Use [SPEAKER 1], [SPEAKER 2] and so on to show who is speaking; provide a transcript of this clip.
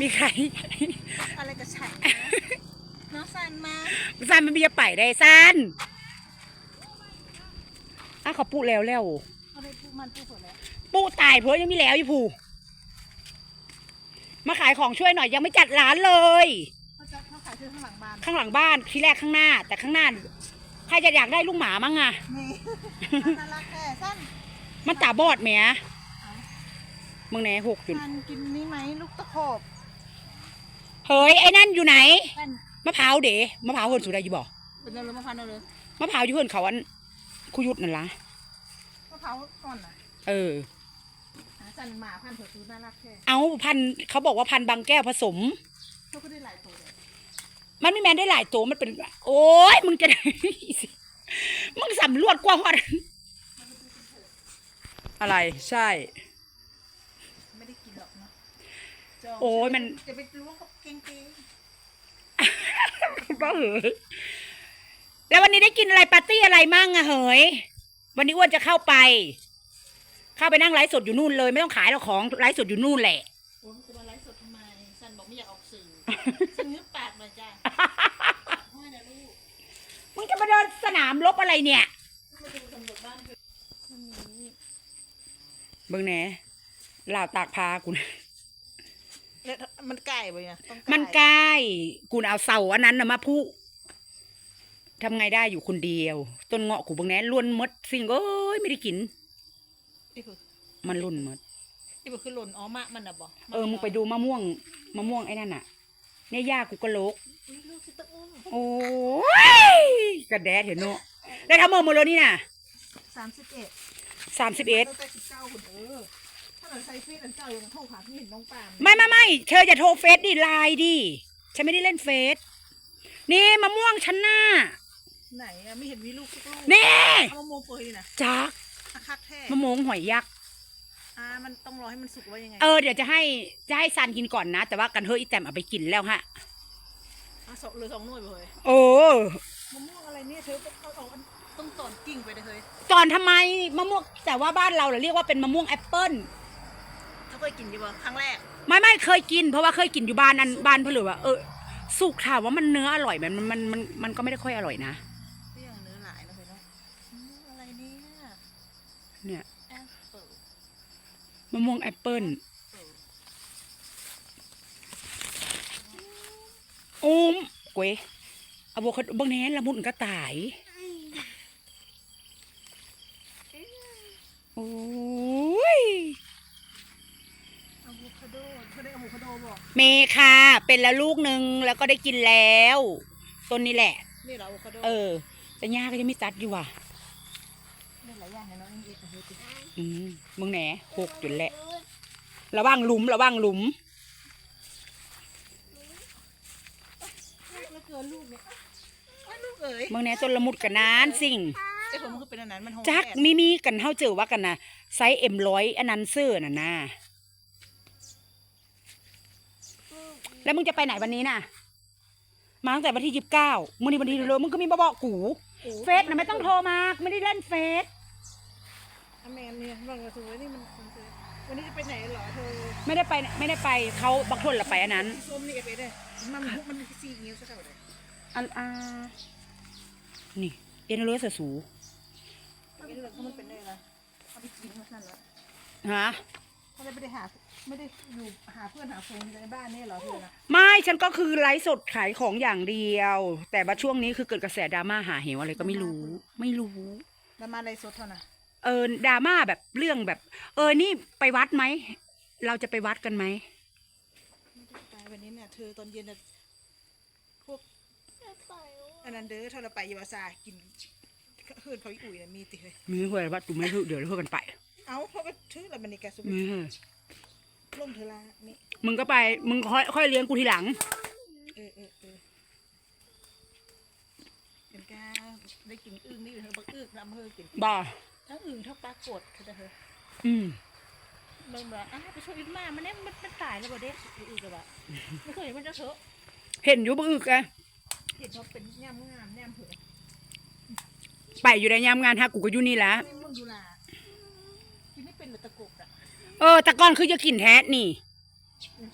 [SPEAKER 1] มีใคร
[SPEAKER 2] อะไรกับฉันนะน้องสันมา
[SPEAKER 1] ซันมันมีจะไปได้ซันอะเขาปูแล้วแล้ว
[SPEAKER 2] เอาไปปูมันปูสดแล้ว
[SPEAKER 1] ปูตายเพราะยังมีแล้วอยู่ผูมาขายของช่วยหน่อยยังไม่จัดร้านเลย
[SPEAKER 2] เขาจะเขาขายที่ข้างหลังบ้าน
[SPEAKER 1] ข้างหลังบ้านที่แรกข้างหน้า แต่ข้างหน้าใครจะอยากได้ลูกหมามั่งอะ
[SPEAKER 2] นี่น่ารักแค่สั้น
[SPEAKER 1] มันตาบอดแหมมึงไหนหกจุด
[SPEAKER 2] มันกินนี่ไหมลูกตะขบ
[SPEAKER 1] เฮ้ยไอ้นั่นอยู่ไหน
[SPEAKER 2] เป็น
[SPEAKER 1] มะพร้าวเด๋มะพร้าวเฮินสุดได้อยู่บ่
[SPEAKER 2] เป็นอะไรมะพร้าวเอาเลย
[SPEAKER 1] มะพร้าวอยู่เฮินเขาอันคุยุดนั่นล่ะ
[SPEAKER 2] มะพร้าวอ่อนอะ
[SPEAKER 1] เออ
[SPEAKER 2] หาสันหมาพันธุ์เผือกคือน่ารักแค่
[SPEAKER 1] เอาพันธุ์เขาบอกว่าพันธุ์บางแก้วผสม
[SPEAKER 2] เขาก็ได้หลายตัวเลย
[SPEAKER 1] มันไม่แมนได้หลายตัวมันเป็น โอ้ยมึงจะ มึงสำรวจกว่าฮอดอะไรใช่
[SPEAKER 2] ไม่ได้กินหรอกเนาะจง
[SPEAKER 1] โอ้ยมัน
[SPEAKER 2] จะไปล้วงกับเก่ง
[SPEAKER 1] บ้าเหอะแล้ววันนี้ได้กินอะไรปาร์ตี้อะไรมั่งอะเหยวันนี้อ้วนจะเข้าไป เข้าไปนั่งไลฟ์สดอยู่นู่นเลย ไม่ต้องขายหรอกของไลฟ์สดอยู่นู่นแหละ
[SPEAKER 2] ๆโอ้ยมันจะมาไลฟ์สดทำไมสันบอกไม่อยากออกสื่อสันเนื้อปากมาจ้าไม่นะลูก
[SPEAKER 1] มึงจะมาเดินสนามรบอะไรเนี่ย
[SPEAKER 2] มาดูตำรวจบ้านเถอะมันมี
[SPEAKER 1] เบิ่งแหนลาวตากพากูนะ
[SPEAKER 2] แล้วมันไก่ไปเนี่ยต้อง
[SPEAKER 1] มันใกล้กูน่ะเอาเสาอันนั้นนะมาพูทำไงได้อยู่คนเดียว ต้นเงาะกูเบิ่งแหนล้วนหมดสิ่งเอ้ยไม่ได้กิน
[SPEAKER 2] นี่คือ
[SPEAKER 1] มันล้วนหมด
[SPEAKER 2] นี่มันคือหล่นอ๋อมะมันอะบอก
[SPEAKER 1] เออมึงไปดูมะม่วงมะม่วงไอ้นั่นน่ะ เนี่ยย่ากูก็โลก
[SPEAKER 2] อุ๊ยลูกสิตะอุ้ม
[SPEAKER 1] โอ้ยกระแดดเห็นเนาะได้ทำเมื่อหมดแล้วนี่น่ะ
[SPEAKER 2] สามสิบเอ็ด
[SPEAKER 1] สามสิบเอ็ด
[SPEAKER 2] ตั้งแต่สิบเก้าคนเออ ถ้าเราใช้เฟซอันเก่ายังโทรหาพี่เห็นน้องปาม
[SPEAKER 1] ไม่ไม่ไม่เธออย่าโทรเฟซดิไลน์ดิฉันไม่ได้เล่นเฟซนี่มะม่วงฉันน่ะ
[SPEAKER 2] ไหนอะไม่เห็นมีลูกสักลูก
[SPEAKER 1] นี่
[SPEAKER 2] เอามะม่วงเฟยนะ
[SPEAKER 1] จัก
[SPEAKER 2] อาคักแท้
[SPEAKER 1] มะม่วงหอยยักษ์
[SPEAKER 2] อ่ามันต้องรอให้มันสุกไว้ยังไง
[SPEAKER 1] เออเดี๋ยวจะให้จะให้ซันกินก่อนนะ แต่ว่ากันเฮ้ยอีแตมเอาไปกินแล้วฮะ
[SPEAKER 2] อะสองเหลือสองหน่วยไปเลย
[SPEAKER 1] โอ้
[SPEAKER 2] มะม่วงอะไรเนี่ยเธอเอาเอาอันต้องตอนกิ่งไปเลยเฮ้ย
[SPEAKER 1] ตอนทำไมมะม่วงแต่ว่าบ้านเราเรียกว่าเป็นมะม่วงแอปเปิ้ล
[SPEAKER 2] เขาเคยกินอยู่บ่ครั้งแรก
[SPEAKER 1] ไม่ไม่เคยกิน เพราะว่าเคยกินอยู่บ้านนั้นบ้านเพื่อนเลยว่าเออสุกถามว่ามันเนื้ออร่อยไหมมันมันมันมันก็ไม่ได้ค่อยอร่อยนะ
[SPEAKER 2] เรื่องเนื้อหลายนะเฮ้ยเนาะอืมอะไรเนี่ย
[SPEAKER 1] เนี่ย
[SPEAKER 2] แอปเปิล
[SPEAKER 1] มะม่วงแอปเปิ้ล
[SPEAKER 2] เปิล
[SPEAKER 1] โอ้มเกวยอะโวคาโดบางแหนละมุนก็ตาย โอ้ย
[SPEAKER 2] อะโวคาโดเธอได้อะ โวคาโดบอก
[SPEAKER 1] เมค่ะ เป็นแล้วลูกหนึ่งแล้วก็ได้กินแล้ว ต้นนี้แหละ
[SPEAKER 2] นี่เหรออะโวคาโด
[SPEAKER 1] เออ แต่ย่าก็ยังไม่ตัดอยู่ว่ะ
[SPEAKER 2] นี่หลายอย่างเลยเนาะเอ็ดเฮ้ย
[SPEAKER 1] อืมมึงแหนหกจุดแหละ ระวังหลุมระวังหลุม
[SPEAKER 2] แล้วเกินลูกเนี่ยอ้าวลูกเอ๋ย
[SPEAKER 1] มึงแหนต้นละมุดกันนานสิ่ง
[SPEAKER 2] ไอ้ผมมันคือเป็นอันนั้นมันหอม
[SPEAKER 1] จัก
[SPEAKER 2] แดด
[SPEAKER 1] มีมีกันเท่าเจอว่ากันนะไซส์เอ็มร้อยอันนั้นเสื้อน่ะนะ แล้วมึงจะไปไหนวันนี้น่ะ มาตั้งแต่วันที่ยี่สิบเก้ามึงนี่วันที่เลยมึงก็มีมาบอกกู
[SPEAKER 2] โอ้
[SPEAKER 1] เฟซนะไม่ต้องโทรมาไม่ได้เล่นเฟซ
[SPEAKER 2] อเมนเนี่ยบางกระสุนนี่มันมันคือวันนี้จะไปไหนเหรอเธอ
[SPEAKER 1] ไม่ได้ไปไม่ได้ไปเขาบักทนละไปอันนั้น
[SPEAKER 2] ส้มนี่เอฟเอได้มันมันมันซีอิ๊วสักเท่าไหร่
[SPEAKER 1] อันอ่านี่เอ็นเลอร์สู
[SPEAKER 2] เอาไปเถอะถ้ามันเป็นได้ละเอาไปกินมาสั่นละ
[SPEAKER 1] ฮะ
[SPEAKER 2] ถ้าได้ไม่ได้หาไม่ได้อยู่หาเพื่อนหาฝูงอยู่ในบ้านนี่เหรอเธอนะ
[SPEAKER 1] ไม่ฉันก็คือไลฟ์สดขายของอย่างเดียว แต่ว่าช่วงนี้คือเกิดกระแสดราม่าหาเหวอะไรก็ไม่รู้ ไม่รู้
[SPEAKER 2] แล้วมาในสดเท่าน่ะ
[SPEAKER 1] เออดราม่าแบบเรื่องแบบ เออนี่ไปวัดไหมเราจะไปวัดกันไหม
[SPEAKER 2] ไม่ได้ไปวันนี้เนี่ยเธอตอนเย็นน่ะพวกอันนั้นเด้อถ้าเราไปยูอาซากินเฮือนเขาอีอุ่ยน่ะมีติเฮ้ย
[SPEAKER 1] มีเพื่อนวัดกูไม่รู้เดี๋ยวเราเพื่อกันไป
[SPEAKER 2] เอาเพราะว่าชื่อเรามันในแกสุ
[SPEAKER 1] มีเพื่อน
[SPEAKER 2] ล่มเธอละนี่
[SPEAKER 1] มึงก็ไป มึงค่อยค่อยเลี้ยงกูทีหลัง
[SPEAKER 2] เออเออเออเป็นกาได้กินอึ่งนี่เธอบักอึ่งนำเธอกิน
[SPEAKER 1] บ่
[SPEAKER 2] ทั้งอึ่งทั้งปลากดเธอเธอ
[SPEAKER 1] อืม
[SPEAKER 2] เบิ่งว่าอ้าวไปช่วยอึ่งมามันเนี่ยมันมันตายแล้วบ่เด็กอึ่งกับว่าไม่เคยเห็นมันจะเถอะ
[SPEAKER 1] เห็นอยู่บึกอึกอะ
[SPEAKER 2] เห็นเขาเป็นย่ำงามย่ำเผือก
[SPEAKER 1] ไปอยู่ในยามงานฮะกูก็อยู่นี่ละ
[SPEAKER 2] นี่มึงดูล่ะ กินไม่เป็นหรือตะกบอะ
[SPEAKER 1] เออ แต่ก่อนคือจะกินแท้นี่
[SPEAKER 2] เคยกิน